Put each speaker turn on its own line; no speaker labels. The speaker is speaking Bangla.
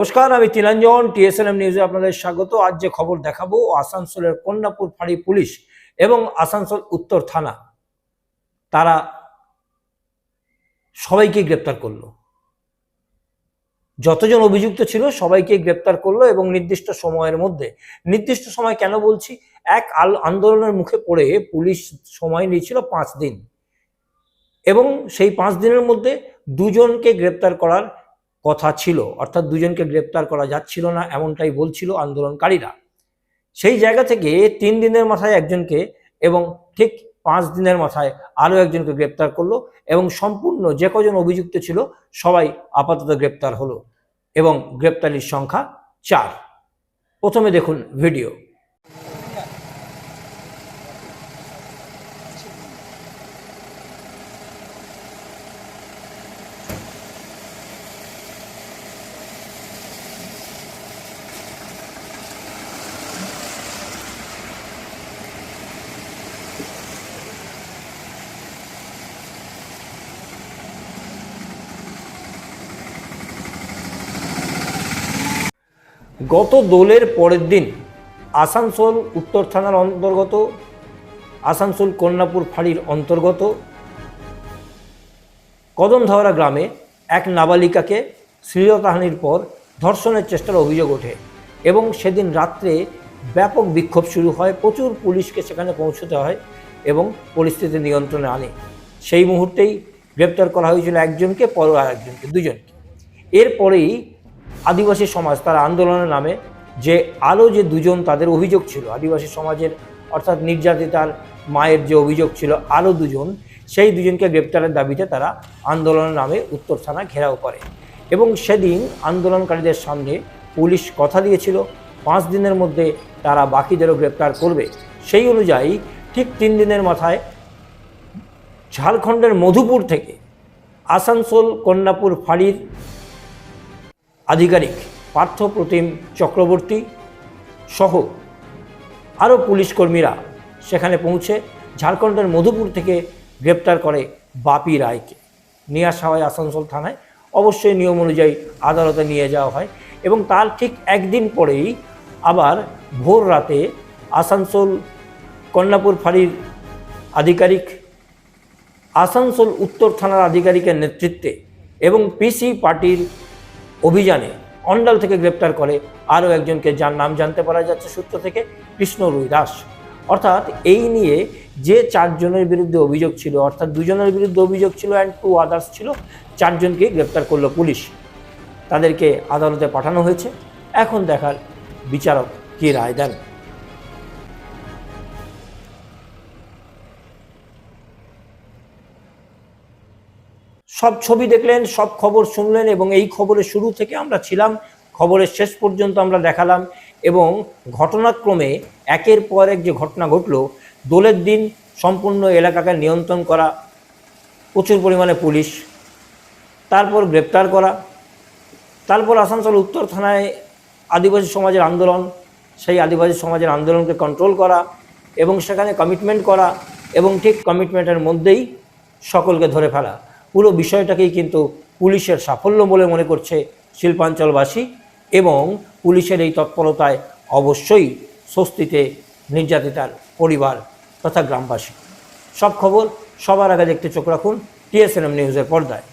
নমস্কার, আমি তিলাঞ্জন, টিএসএনএম নিউজে আপনাদের স্বাগত। আজ যে খবর দেখাবো আসানসোলের কন্যাপুর ফাঁড়ি পুলিশ এবং আসানসোল উত্তর থানা। তারা সবাইকে গ্রেপ্তার করল। যতজন অভিযুক্ত ছিল সবাইকে গ্রেপ্তার করল এবং নির্দিষ্ট সময়ের মধ্যে, নির্দিষ্ট সময় কেন বলছি? এক, আল আন্দোলনের মুখে পড়ে পুলিশ সময় নিয়েছিল পাঁচ দিন। এবং সেই পাঁচ দিনের মধ্যে দুজনকে গ্রেপ্তার করার কথা ছিল। অর্থাৎ দুজনকে গ্রেপ্তার করা যাচ্ছিল না, এমনটাই বলছিল আন্দোলনকারীরা। সেই জায়গা থেকে তিন দিনের মাথায় একজনকে এবং ঠিক পাঁচ দিনের মাথায় আরও একজনকে গ্রেপ্তার করল এবং সম্পূর্ণ যে কজন অভিযুক্ত ছিল সবাই আপাতত গ্রেপ্তার হলো এবং গ্রেপ্তারির সংখ্যা চার। প্রথমে দেখুন ভিডিও। গত দোলের পরের দিন আসানসোল উত্তর থানার অন্তর্গত, আসানসোল কন্যাপুর ফাঁড়ির অন্তর্গত কদমধাওয়ারা গ্রামে এক নাবালিকাকে শ্লীলতাহানির পর ধর্ষণের চেষ্টার অভিযোগ ওঠে এবং সেদিন রাত্রে ব্যাপক বিক্ষোভ শুরু হয়, প্রচুর পুলিশকে সেখানে পৌঁছতে হয় এবং পরিস্থিতি নিয়ন্ত্রণে আনে। সেই মুহূর্তেই গ্রেপ্তার করা হয়েছিল একজনকে পর আর একজনকে, দুজনকে। এরপরেই আদিবাসী সমাজ, তার আন্দোলনের নামে যে আরও যে দুজন তাদের অভিযোগ ছিল, আদিবাসী সমাজের অর্থাৎ নির্যাতিতার মায়ের যে অভিযোগ ছিল আরও দুজন, সেই দুজনকে গ্রেপ্তারের দাবিতে তারা আন্দোলনের নামে উত্তর থানা ঘেরাও করে। এবং সেদিন আন্দোলনকারীদের সামনে পুলিশ কথা দিয়েছিল, পাঁচ দিনের মধ্যে তারা বাকিদেরও গ্রেপ্তার করবে। সেই অনুযায়ী ঠিক তিন দিনের মাথায় ঝাড়খণ্ডের মধুপুর থেকে আসানসোল, কন্যাপুর, ফাঁড়ির আধিকারিক পার্থ প্রতিম চক্রবর্তী সহ আরও পুলিশ কর্মীরা সেখানে পৌঁছে ঝাড়খণ্ডের মধুপুর থেকে গ্রেপ্তার করে বাপি রায়কে। নিয়ে আসা হয় আসানসোল থানায় অবশ্যই নিয়ম অনুযায়ী আদালতে নিয়ে যাওয়া হয় এবং তার ঠিক একদিন পরেই আবার ভোর রাতে আসানসোল কন্যাপুর ফাঁড়ির আধিকারিক, আসানসোল উত্তর থানার আধিকারিকের নেতৃত্বে এবং পিসি পার্টির অভিযানে অন্ডাল থেকে গ্রেপ্তার করে আরও একজনকে যার নাম জানতে পারা যাচ্ছে সূত্র থেকে, কৃষ্ণ রুই দাস। অর্থাৎ এই নিয়ে যে চারজনের বিরুদ্ধে অভিযোগ ছিল, অর্থাৎ দুজনের বিরুদ্ধে অভিযোগ ছিল অ্যান্ড টু আদার্স ছিল, চারজনকে গ্রেপ্তার করল পুলিশ। তাদেরকে আদালতে পাঠানো হয়েছে। এখন দেখার বিচারক কী রায় দেন? সব ছবি দেখলেন, সব খবর শুনলেন এবং এই খবরের শুরু থেকে আমরা ছিলাম, খবরের শেষ পর্যন্ত আমরা দেখালাম এবং ঘটনাক্রমে একের পর এক যে ঘটনা ঘটলো, দোলের দিন সম্পূর্ণ এলাকাকে নিয়ন্ত্রণ করা, প্রচুর পরিমাণে পুলিশ, তারপর গ্রেপ্তার করা, তারপর আসানসোল উত্তর থানায় আদিবাসী সমাজের আন্দোলন, সেই আদিবাসী সমাজের আন্দোলনকে কন্ট্রোল করা এবং সেখানে কমিটমেন্ট করা এবং ঠিক কমিটমেন্টের মধ্যেই সকলকে ধরে ফেলা। পুরো বিষয়টাকেই কিন্তু পুলিশের সাফল্য বলে মনে করছে শিল্পাঞ্চলবাসী এবং পুলিশের এই তৎপরতায় অবশ্যই স্বস্তিতে নির্যাতিতার পরিবার তথা গ্রামবাসী। সব খবর সবার আগে দেখতে চোখ রাখুন টিএসএনএম নিউজের পর্দায়।